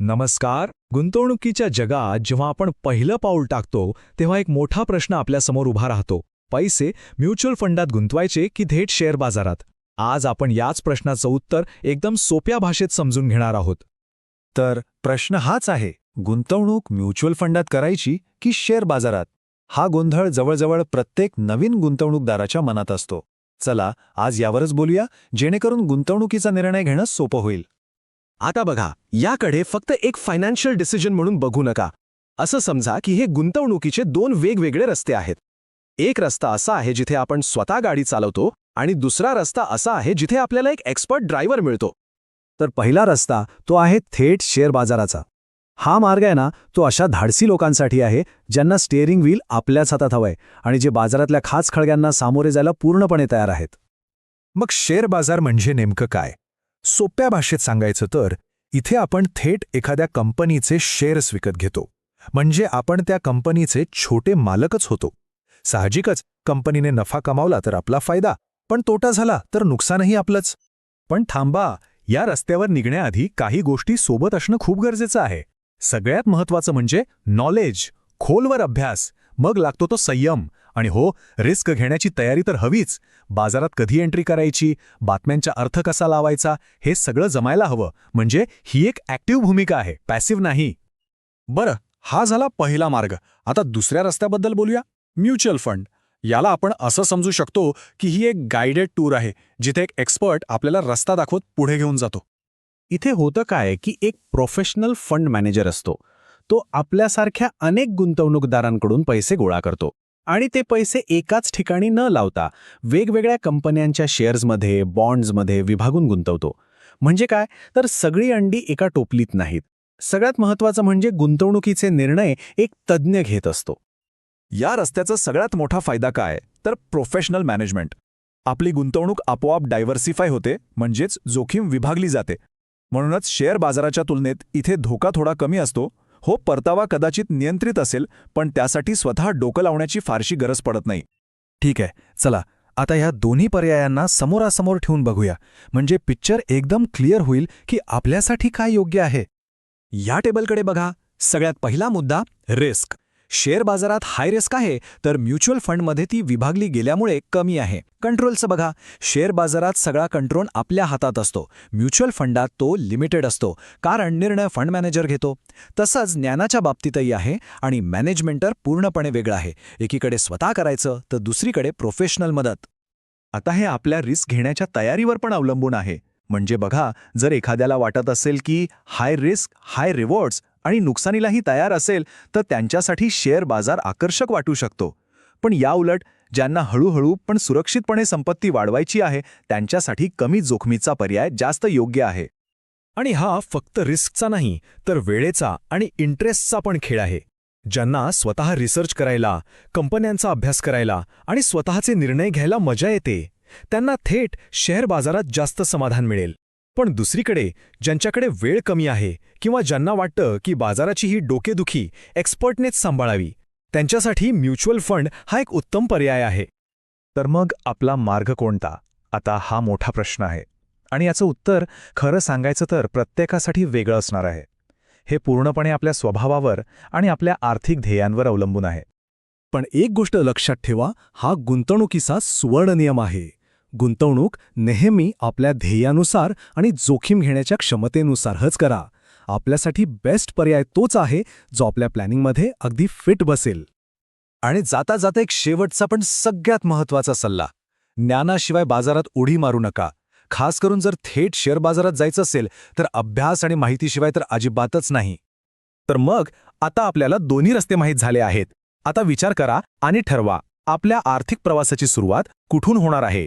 नमस्कार. गुंतवणुकीच्या जगात जेव्हा आपण पहिलं पाऊल टाकतो तेव्हा एक मोठा प्रश्न आपल्यासमोर उभा राहतो. पैसे म्युच्युअल फंडात गुंतवायचे की थेट शेअर बाजारात? आज आपण याच प्रश्नाचं उत्तर एकदम सोप्या भाषेत समजून घेणार आहोत. तर प्रश्न हाच आहे गुंतवणूक म्युच्युअल फंडात करायची की शेअर बाजारात? हा गोंधळ जवळजवळ प्रत्येक नवीन गुंतवणूकदाराच्या मनात असतो. चला आज यावरच बोलूया जेणेकरून गुंतवणुकीचा निर्णय घेणं सोपं होईल. आता बघा याकडे फक्त एक फायनान्शियल डिसिजन म्हणून बघू नका. असं समजा की हे गुंतवणुकीचे दोन वेगवेगळे रस्ते आहेत. एक रस्ता असा आहे जिथे आपण स्वतः गाडी चालवतो आणि दुसरा रस्ता असा आहे जिथे आपल्याला एक एक्सपर्ट ड्रायव्हर मिळतो. तर पहिला रस्ता तो आहे थेट शेअर बाजाराचा. हा मार्ग आहे ना तो अशा धाडसी लोकांसाठी आहे ज्यांना स्टेअरिंग व्हील आपल्याच हातात हवंय आणि जे बाजारातल्या खाच खळग्यांना सामोरे जायला पूर्णपणे तयार आहेत. मग शेअर बाजार म्हणजे नेमकं काय? सोप्या भाषेत सांगायचं तर इथे आपण थेट एखाद्या कंपनीचे शेअर्स विकत घेतो. म्हणजे आपण त्या कंपनीचे छोटे मालकच होतो. साहजिकच कंपनीने नफा कमावला तर आपला फायदा पण तोटा झाला तर नुकसानही आपलंच. पण थांबा या रस्त्यावर निघण्याआधी काही गोष्टी सोबत असणं खूप गरजेचं आहे. सगळ्यात महत्त्वाचं म्हणजे नॉलेज खोलवर अभ्यास. मग लागतो तो संयम. आणि हो रिस्क घेण्याची तयारी तर हवीच. बाजारात कधी एंट्री करायची? बातम्यांचा अर्थ कसा लावायचा? हे सगळं जमायला हवं. म्हणजे ही एक ॲक्टिव्ह भूमिका आहे. पॅसिव्ह नाही. बरं हा झाला पहिला मार्ग. आता दुसऱ्या रस्त्याबद्दल बोलूया. Mutual fund. याला आपण असं समजू शकतो की ही एक गायडेड टूर आहे जिथे एक एक्सपर्ट आपल्याला रस्ता दाखवत पुढे घेऊन जातो. इथे होतं काय की एक प्रोफेशनल फंड मॅनेजर असतो. तो आपल्यासारख्या अनेक गुंतवणूकदारांकडून पैसे गोळा करतो. आणि ते पैसे एकाच ठिकाणी न लावता वेगवेगळ्या कंपन्यांच्या शेअर्समध्ये बॉन्ड्समध्ये विभागून गुंतवतो. म्हणजे काय? तर सगळी अंडी एका टोपलीत नाहीत. सगळ्यात महत्त्वाचं म्हणजे गुंतवणुकीचे निर्णय एक तज्ज्ञ घेत असतो. या रस्त्याचा सगळ्यात मोठा फायदा काय? तर प्रोफेशनल मॅनेजमेंट. आपली गुंतवणूक आपोआप डायव्हर्सिफाय होते म्हणजेच जोखीम विभागली जाते. म्हणूनच शेअर बाजाराच्या तुलनेत इथे धोका थोडा कमी असतो हो परतावा कदाचित नियंत्रित असेल पण त्यासाठी स्वतः डोकं लावण्याची फारशी गरज पडत नाही. ठीक आहे चला आता ह्या दोन्ही पर्यायांना समोरासमोर ठेवून बघूया. म्हणजे पिक्चर एकदम क्लिअर होईल की आपल्यासाठी काय योग्य आहे? या टेबलकडे बघा. सगळ्यात पहिला मुद्दा रिस्क. शेअर बाजारात हाय रिस्क आहे तर म्युच्युअल फंडमध्ये ती विभागली गेल्यामुळे कमी आहे. कंट्रोलचं बघा शेअर बाजारात सगळा कंट्रोल आपल्या हातात असतो. म्युच्युअल फंडात तो लिमिटेड असतो कारण निर्णय फंड मॅनेजर घेतो. तसंच ज्ञानाच्या बाबतीतही आहे आणि मॅनेजमेंटर पूर्णपणे वेगळं आहे. एकीकडे स्वतः करायचं तर दुसरीकडे प्रोफेशनल मदत. आता हे आपल्या रिस्क घेण्याच्या तयारीवर पण अवलंबून आहे. म्हणजे बघा जर एखाद्याला वाटत असेल की हाय रिस्क हाय रिवॉर्ड्स आणि नुकसानीलाही तयार असेल तर त्यांच्यासाठी शेअर बाजार आकर्षक वाटू शकतो. पण याउलट ज्यांना हळूहळू पण सुरक्षितपणे संपत्ती वाढवायची आहे त्यांच्यासाठी कमी जोखमीचा पर्याय जास्त योग्य आहे. आणि हा फक्त रिस्कचा नाही तर वेळेचा आणि इंटरेस्टचा पण खेळ आहे. ज्यांना स्वतः रिसर्च करायला कंपन्यांचा अभ्यास करायला आणि स्वतःचे निर्णय घ्यायला मजा येते त्यांना थेट शेअर बाजारात जास्त समाधान मिळेल. पण दुसरीकडे ज्यांच्याकडे वेळ कमी आहे किंवा ज्यांना वाटतं की बाजाराची ही डोकेदुखी एक्सपर्टनेच सांभाळावी त्यांच्यासाठी म्युच्युअल फंड हा एक उत्तम पर्याय आहे. तर मग आपला मार्ग कोणता? आता हा मोठा प्रश्न आहे. आणि याचं उत्तर खरं सांगायचं तर प्रत्येकासाठी वेगळं असणार आहे. हे पूर्णपणे आपल्या स्वभावावर आणि आपल्या आर्थिक ध्येयांवर अवलंबून आहे. पण एक गोष्ट लक्षात ठेवा हा गुंतवणुकीचा सुवर्ण नियम आहे. गुंतवणूक नेहमी आपल्या ध्येयानुसार आणि जोखीम घेण्याच्या क्षमतेनुसारच करा. आपल्यासाठी बेस्ट पर्याय तोच आहे जो आपल्या प्लॅनिंगमध्ये अगदी फिट बसेल. आणि जाता जाता एक शेवटचा पण सगळ्यात महत्त्वाचा सल्ला. ज्ञानाशिवाय बाजारात उडी मारू नका. खास करून जर थेट शेअर बाजारात जायचं असेल तर अभ्यास आणि माहितीशिवाय तर अजिबातच नाही. तर मग आता आपल्याला दोन्ही रस्ते माहीत झाले आहेत. आता विचार करा आणि ठरवा आपल्या आर्थिक प्रवासाची सुरुवात कुठून होणार आहे?